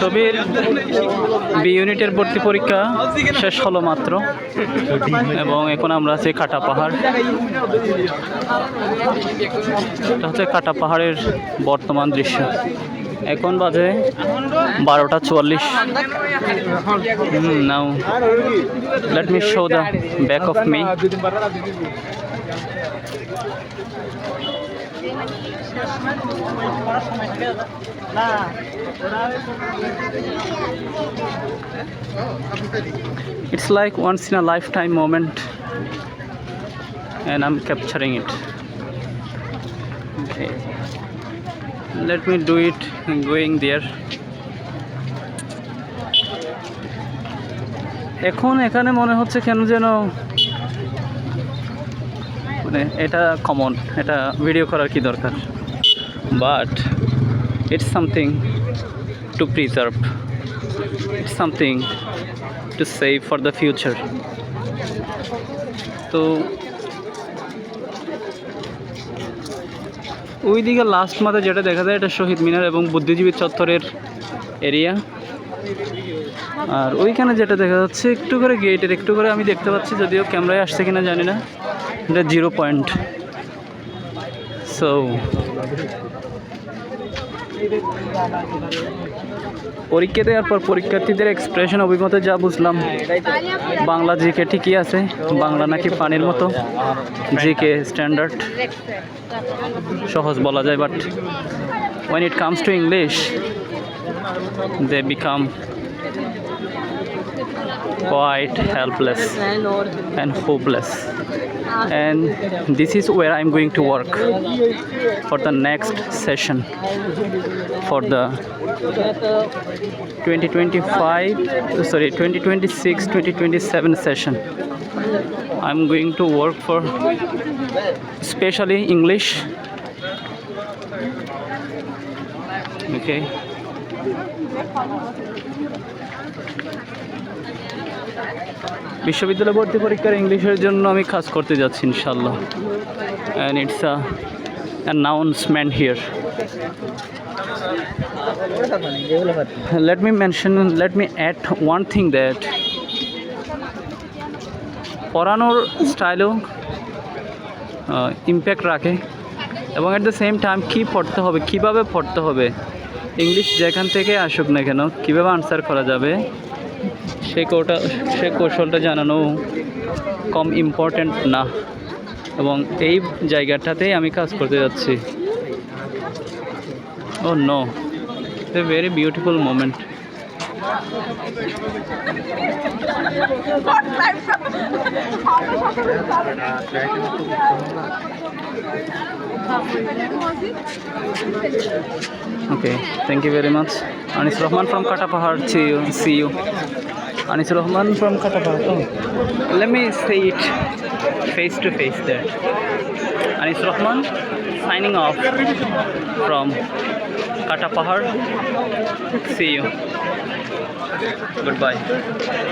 ছবির বি ইউনিটের ভর্তি পরীক্ষা শেষ হলো মাত্র এবং এখন আমরা আছি কাটা পাহাড়। এটা হচ্ছে কাটা পাহাড়ের বর্তমান দৃশ্য। এখন বাজে বারোটা চুয়াল্লিশ। নাও। Let me show the back of me It's like once in a lifetime moment, and I'm capturing it. Okay, let me do it going there. এখন এখানে মনে হচ্ছে কেন যেন মানে এটা কমন এটা ভিডিও করার কি দরকার? But it's something to preserve it's something to save for the future তো, ওইদিকে লাস্ট মাথা যেটা দেখা যায়, এটা শহীদ মিনার এবং বুদ্ধিজীবী চত্বরের এরিয়া আর ওইখানে যেটা দেখা যাচ্ছে, একটু করে গেটের একটু করে আমি দেখতে পাচ্ছি, যদিও ক্যামেরায় আসছে কিনা জানি না। এটা জিরো পয়েন্ট। সো পরীক্ষা দেওয়ার পর পরীক্ষার্থীদের এক্সপ্রেশন অভিমতে যা বুঝলাম, বাংলা জিকে ঠিকই আছে, বাংলা নাকি পানির মতো জিকে স্ট্যান্ডার্ড সহজ বলা যায় but when it comes to english, they become quite helpless and hopeless and this is where i'm going to work for the next session for the 2025 sorry 2026 2027 session. I'm going to work for especially english. Okay বিশ্ববিদ্যালয় ভর্তি পরীক্ষার ইংলিশের জন্য আমি কাজ করতে যাচ্ছি ইনশাল্লাহ and it's a announcement here let me mention, let me add one thing that পড়ানোর স্টাইলও ইম্প্যাক্ট রাখে এবং অ্যাট দ্য সেম টাইম কী পড়তে হবে, কীভাবে পড়তে হবে, ইংলিশ যেখান থেকে আসুক না কেন, কীভাবে আনসার করা যাবে সে কৌটা সে কৌশলটা জানানো কম ইম্পর্ট্যান্ট না এবং এই জায়গাটাতেই আমি কাজ করতে যাচ্ছি ও no very beautiful moment. Okay, thank you very much. Anis Rahman from Katapahar. See you. See you. Anis Rahman from Katapahar. Oh, let me say it face to face there. Anis Rahman signing off from Kata Pahar. See you. Goodbye.